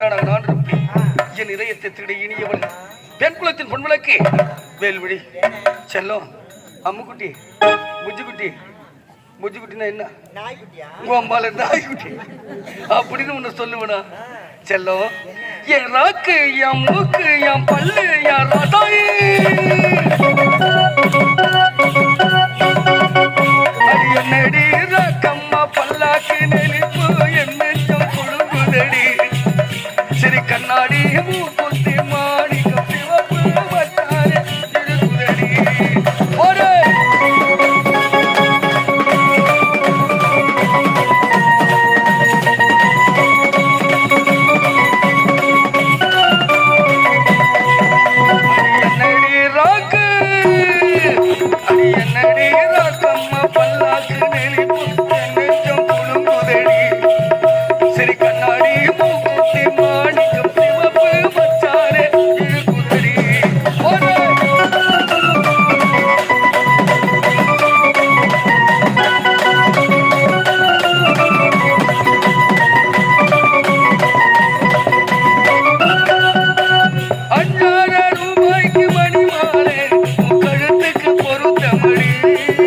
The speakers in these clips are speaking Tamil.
என் இதயத்தை திருட இனியவள் பெண் குலத்தின் பொன்விளக்கு. வேல்விழி செல்லம். அம்முக்குட்டி. முஜுக்குட்டி முஜுக்குட்டினா என்ன? உங்க அம்மால நாய்க்குட்டி. அப்படின்னு ஒண்ணு சொல்லுவனா? செல்லம். என் ராக்கு என் மூக்கு என் பல்லு என் ரசாயி. அடி என்னடி ராக்கம்மா? பல்லாக்கு நெளிப்பு என்ன? ನಡಿಯು கழுத்துக்கு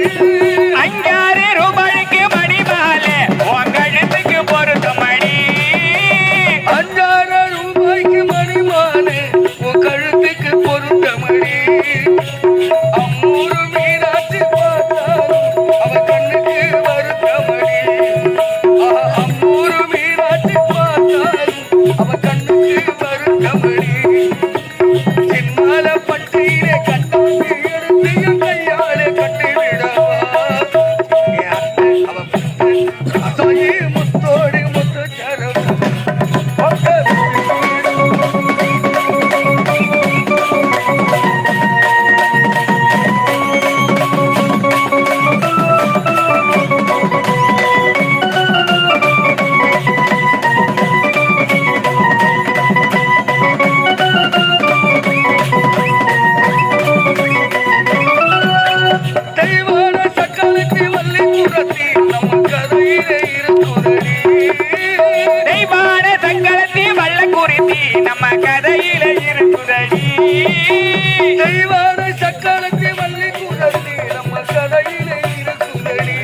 தெய்வான சக்காலத்தி வள்ளி புறத்தி நம்ம கதையிலே இருக்குதடி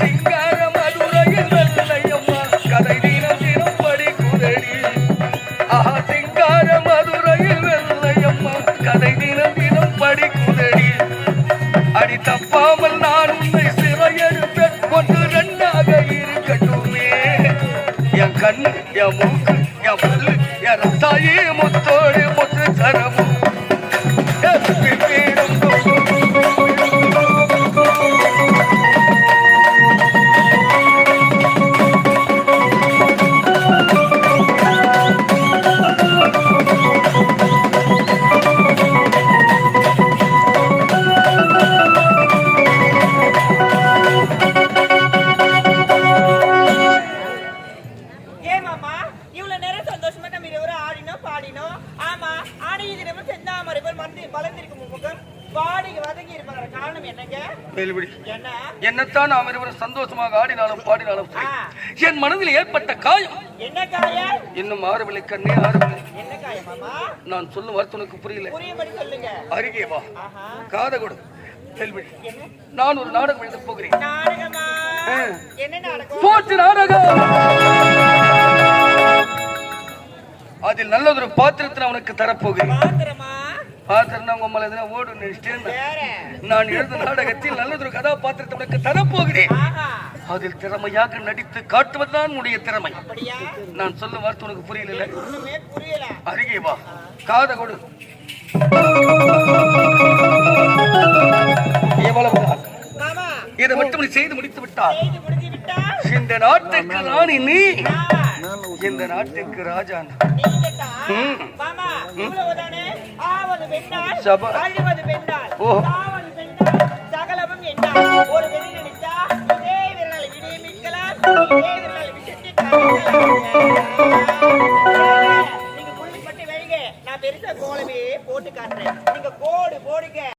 சிங்கார மதுரையில் வெள்ளையம்மா கதை தினம் தினம் படிக்குதடி ஆஹா சிங்கார மதுரையில் வெள்ளையம்மா கதை தினம் தினம் படிக்குதடி அடி தப்பாமல் நான் உன்னை சிறையெடுப்பேன். ஒன்று ரெண்டாக இருக்கட்டுமே. என் கண்ணு என் மூக்கு என் பல்லு என் ரத்தாயே முத்தோடு முத்து தரமும் இவ்வளவு நேரம் சந்தோஷமா நம்ம இருவரும் ஆடினோம் பாடினோம். ஆமா ஆடிய தினமும் செந்தாமரை போல் மறந்து வளர்ந்திருக்கும் முகம். பாடிக்கு வதங்கி காரணம் என்னங்க? என்ன? என்னத்தான் நாம் இருவரும் சந்தோஷமாக ஆடினாலும் பாடினாலும். என் மனதில் ஏற்பட்ட காயம். என்ன காயம்? இன்னும் ஆறவில்லை கண்ணே ஆறவில்லை என்ன காயம் மாமா? நான் சொல்லும் வார்த்தை உனக்கு புரியல. புரியும்படி சொல்லுங்க. அருகே வா. காத கொடு. நான் ஒரு நாடகம் எழுத போகிறேன். நாடகமா? ஆ. என்ன நாடகம்? போச்சு நாடகம். அதில் நல்லதொரு பாத்திரத்தை நான் உனக்கு தரப்போகிறேன். பாத்திரமா? உங்க மேல எதுனா ஓடு நினைச்சிட்டேன் நான் எழுத நாடகத்தில் நல்லதொரு கதாபாத்திரத்தை உனக்கு தரப்போகிறேன். அதில் திறமையாக நடித்து காட்டுவதுதான் உன்னுடைய திறமை. நான் சொல்லும் வார்த்தை உனக்கு புரியல. அருகே வா. காத கொடு. எவ்வளவுதான் மாமா இதை மட்டும் நீ செய்து முடித்து விட்டால். செய்து முடிஞ்சு விட்டா இந்த நாட்டுக்கு ராணி நீ. இந்த நாட்டுக்கு ராஜா சபா. ஓ. பெருசா கோலமே போட்டு காட்டுறேன். நீங்க கோடு போடுங்க.